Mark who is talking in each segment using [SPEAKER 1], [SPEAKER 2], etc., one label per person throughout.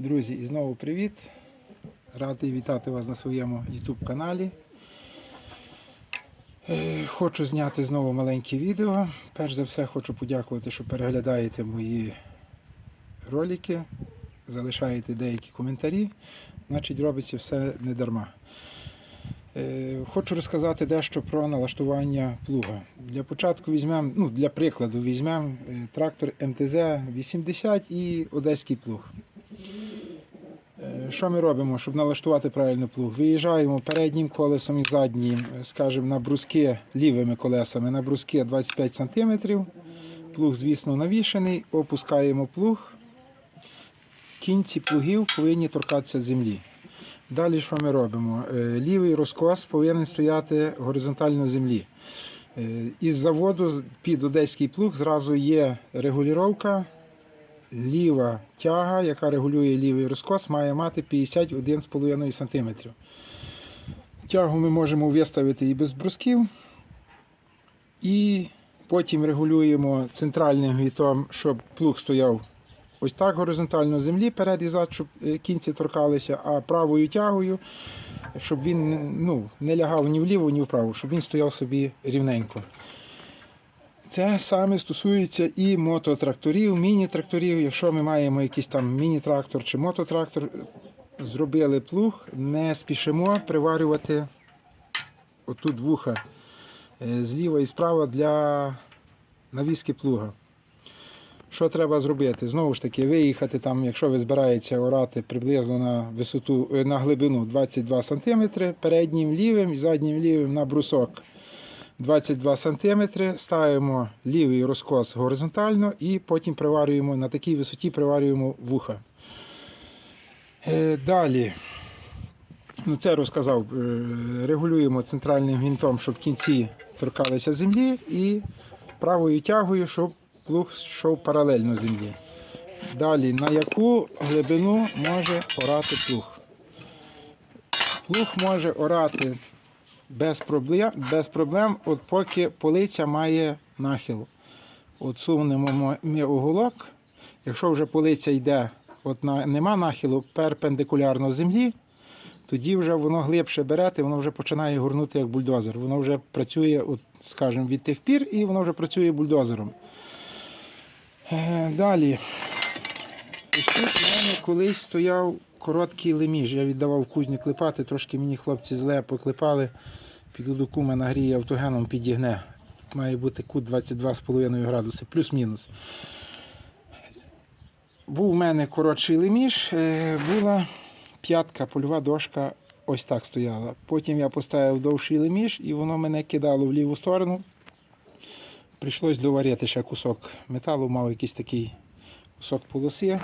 [SPEAKER 1] Друзі, і знову привіт. Радий вітати вас на своєму YouTube каналі. Е, Хочу зняти знову маленьке відео. Перш за все хочу подякувати, що переглядаєте мої ролики, залишаєте деякі коментарі. Значить, робиться все не дарма. Е, Хочу розказати дещо про налаштування плуга. Для початку візьмемо, ну для прикладу, візьмемо е, трактор МТЗ 80 і одеський плуг. Що ми робимо, щоб налаштувати правильно плуг? Виїжджаємо переднім колесом і заднім, е, скажімо, на бруски лівими колесами, на бруски 25 см. Плуг, звісно, навішений, опускаємо плуг. Кінці плугів повинні торкатися землі. Далі що ми робимо? Е, Лівий розкос повинен стояти горизонтально землі. Е, Із заводу під одеський плуг зразу є регулювання. Ліва тяга, яка регулює лівий розкос, має мати 51,5 см. Тягу ми можемо виставити і без брусків. І потім регулюємо центральним гвітом, щоб плуг стояв ось так горизонтально землі перед і зад, щоб е, кінці торкалися, а правою тягою, щоб він ну, не лягав ні вліво, ні вправо, щоб він стояв собі рівненько. Це саме стосується і мототракторів, міні-тракторів. Якщо ми маємо якийсь там міні-трактор чи мототрактор, зробили плуг, не спішимо приварювати отут вуха е, зліва і справа для навіски плуга. Що треба зробити? Знову ж таки, виїхати там, якщо ви збираєтеся орати приблизно на висоту, е, на глибину 22 см, переднім лівим і заднім лівим на брусок 22 см, ставимо лівий розкос горизонтально і потім приварюємо на такій висоті приварюємо вуха. Е, Далі, ну це розказав, е, регулюємо центральним гвинтом, щоб кінці торкалися землі, і правою тягою, щоб плуг йшов паралельно землі. Далі, на яку глибину може орати плуг? Плуг може орати без проблем, без проблем от поки полиця має нахил. От сунемо ми уголок. Якщо вже полиця йде, от на, нема нахилу перпендикулярно землі, тоді вже воно глибше берете, воно вже починає горнути як бульдозер. Воно вже працює, от, скажімо, від тих пір, і воно вже працює бульдозером. Е, Далі. Ось тут мене колись стояв короткий леміж. Я віддавав кузні клепати, трошки мені хлопці зле поклепали. Піду до кума нагріє автогеном, підігне. Має бути кут 22,5 градуси, плюс-мінус. Був в мене коротший леміж, е, була п'ятка, польова дошка ось так стояла. Потім я поставив довший леміж і воно мене кидало в ліву сторону. Прийшлось доварити ще кусок металу, мав якийсь такий кусок полоси.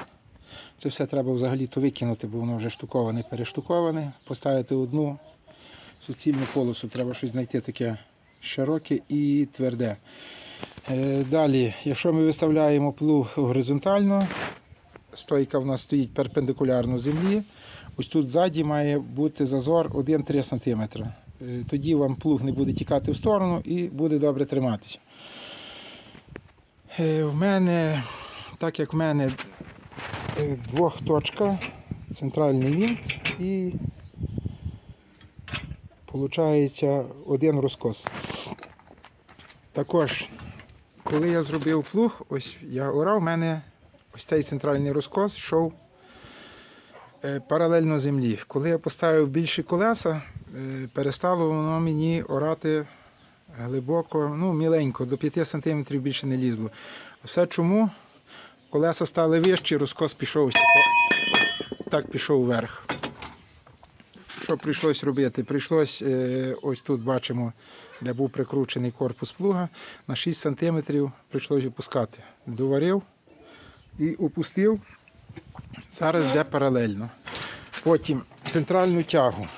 [SPEAKER 1] Це все треба взагалі-то викинути, бо воно вже штуковане, перештуковане. Поставити одну суцільну полосу, треба щось знайти таке широке і тверде. Е, Далі, якщо ми виставляємо плуг горизонтально, стойка в нас стоїть перпендикулярно землі. Ось тут ззаді має бути зазор 1-3 см. Е, Тоді вам плуг не буде тікати в сторону і буде добре триматися. Е, В мене, так як в мене двохточка, центральний вінт і виходить один розкос. Також, коли я зробив плуг, ось я орав, в мене ось цей центральний розкос йшов е, паралельно землі. Коли я поставив більші колеса, е, перестало воно мені орати глибоко, ну, міленько, до 5 см більше не лізло. Все чому? Колеса стали вищі, розкос пішов так пішов вверх. Що прийшлось робити? Прийшлось, е, ось тут бачимо, де був прикручений корпус плуга, на 6 см прийшлось опускати. Доварив і опустив. Зараз йде паралельно. Потім центральну тягу.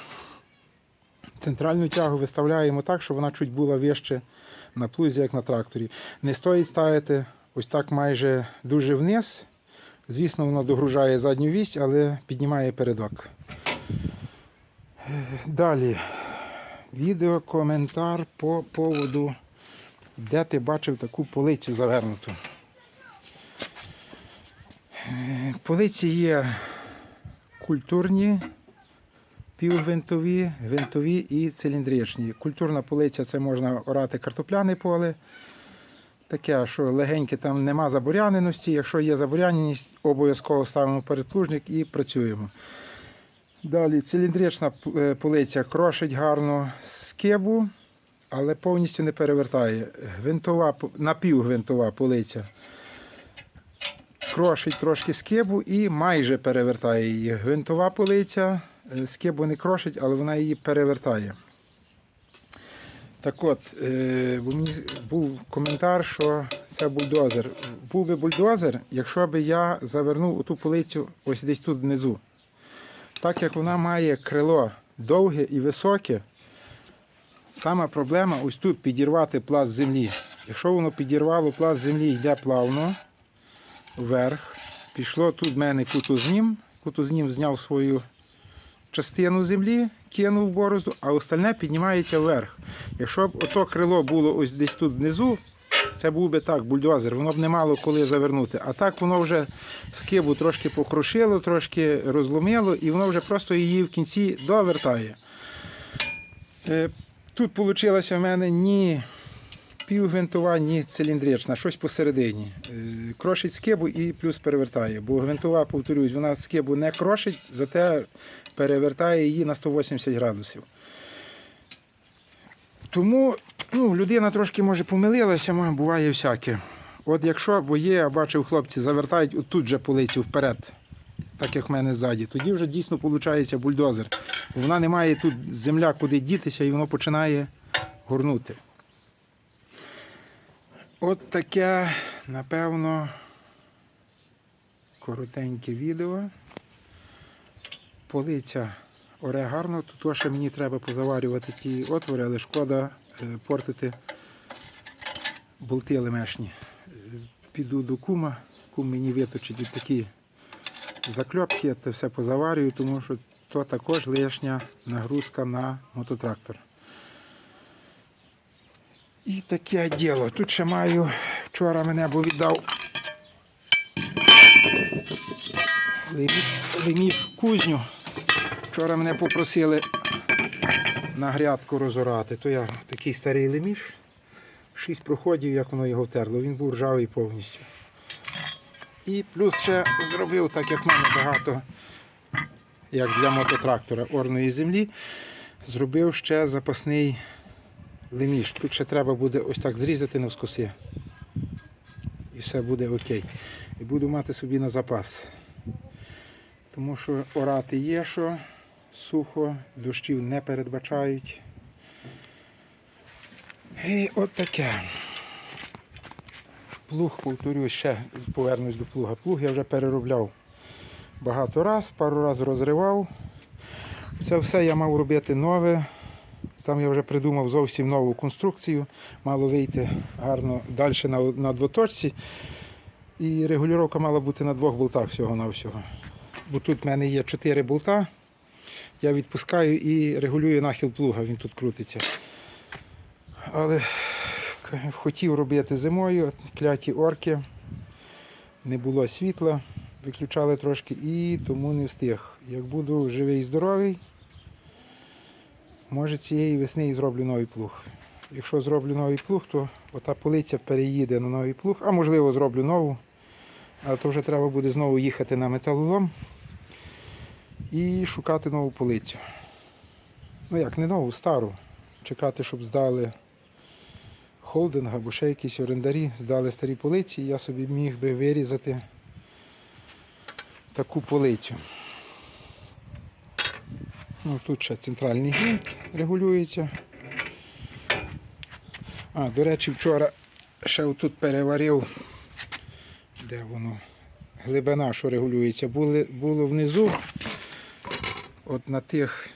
[SPEAKER 1] Центральну тягу виставляємо так, щоб вона чуть була вище на плузі, як на тракторі. Не стоїть ставити ось так майже дуже вниз. Звісно, воно догружає задню вісь, але піднімає передок. Далі. Відео, коментар по поводу, де ти бачив таку полицю завернуту. Полиці є культурні, півгвинтові, гвинтові і циліндричні. Культурна полиця це можна орати картопляне поле. Таке, що легеньке там нема забуряненості. Якщо є забуряненість, обов'язково ставимо передплужник і працюємо. Далі циліндрична е, полиця крошить гарно скибу, але повністю не перевертає. Гвинтова, напівгвинтова полиця крошить трошки скибу і майже перевертає її. Гвинтова полиця е, скибу не крошить, але вона її перевертає. Так от, е, бо мені був коментар, що це бульдозер. Був би бульдозер, якщо б я завернув ту полицю ось десь тут внизу. Так як вона має крило довге і високе, сама проблема ось тут підірвати пласт землі. Якщо воно підірвало пласт землі, йде плавно вверх, пішло тут в мене кутузнім, кутузнім зняв свою частину землі, кинув в борозду, а остальне піднімається вверх. Якщо б ото крило було ось десь тут внизу, це був би так, бульдозер, воно б не мало коли завернути. А так воно вже скибу трошки покрушило, трошки розломило, і воно вже просто її в кінці довертає. Е, Тут вийшла в мене ні півгвинтова, ні циліндрична, щось посередині. Е, Крошить скибу і плюс перевертає. Бо гвинтова, повторюсь, вона скибу не крошить, зате перевертає її на 180 градусів. Тому ну, людина трошки може помилилася, мо- буває всяке. От якщо, бо є, я бачив, хлопці завертають отут же полицю вперед, так як в мене ззаді, тоді вже дійсно виходить бульдозер. Вона не має тут земля, куди дітися, і воно починає горнути. От таке, напевно, коротеньке відео. Полиця оре гарно. Тут ще мені треба позаварювати ті отвори, але шкода е, портити болти лемешні. Е, Піду до кума, кум мені виточить такі закльопки, я це все позаварюю, тому що то також лишня нагрузка на мототрактор. І таке діло. Тут ще маю, вчора мене був віддав лемі- леміш в кузню. Вчора мене попросили на грядку розорати. То я такий старий леміш. Шість проходів, як воно його втерло. Він був ржавий повністю. І плюс ще зробив, так як в мене багато, як для мототрактора орної землі, зробив ще запасний леміш. Тут ще треба буде ось так зрізати навскоси. І все буде окей. І буду мати собі на запас. Тому що орати є, що сухо, дощів не передбачають. І от таке. Плуг, повторюсь, ще повернусь до плуга. Плуг я вже переробляв багато раз, пару разів розривав. Це все я мав робити нове. Там я вже придумав зовсім нову конструкцію. Мало вийти гарно далі на, на двоточці. І регулювання мала бути на двох болтах всього-навсього. Бо тут в мене є чотири болта. Я відпускаю і регулюю нахил плуга, він тут крутиться. Але хотів робити зимою, кляті орки, не було світла, виключали трошки і тому не встиг. Як буду живий і здоровий, може цієї весни і зроблю новий плуг. Якщо зроблю новий плуг, то ота полиця переїде на новий плуг, а можливо зроблю нову. Але то вже треба буде знову їхати на металолом і шукати нову полицю. Ну як, не нову, стару. Чекати, щоб здали холдинг або ще якісь орендарі, здали старі полиці, і я собі міг би вирізати таку полицю. Ну, тут ще центральний гвинт регулюється. А, до речі, вчора ще отут переварив, де воно, глибина, що регулюється, Були, було внизу, от на тих,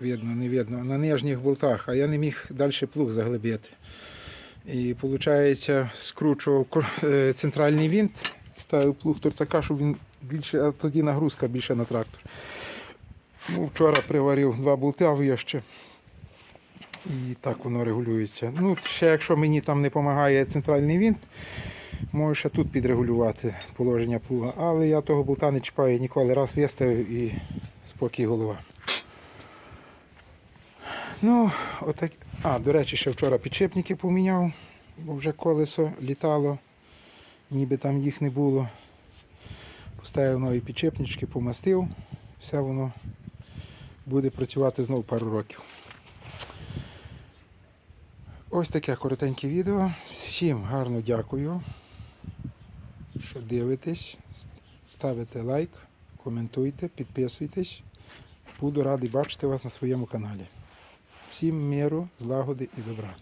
[SPEAKER 1] видно, не видно, на нижніх болтах, а я не міг далі плуг заглибити. І виходить, скручував е, центральний винт, ставив плуг торцака, щоб він більше, а тоді нагрузка більше на трактор. Ну, вчора приварив два болти вище. І так воно регулюється. Ну, ще якщо мені там не допомагає центральний винт, Можу ще тут підрегулювати положення плуга, але я того болта не чіпаю ніколи. Раз виставив і спокій голова. Ну, отак. А, до речі, ще вчора підшипники поміняв, бо вже колесо літало, ніби там їх не було. Поставив нові підшипнички, помастив, все воно буде працювати знову пару років. Ось таке коротеньке відео. Всім гарно дякую, що дивитесь. Ставите лайк, коментуйте, підписуйтесь. Буду радий бачити вас на своєму каналі. Всім миру, злагоди і добра.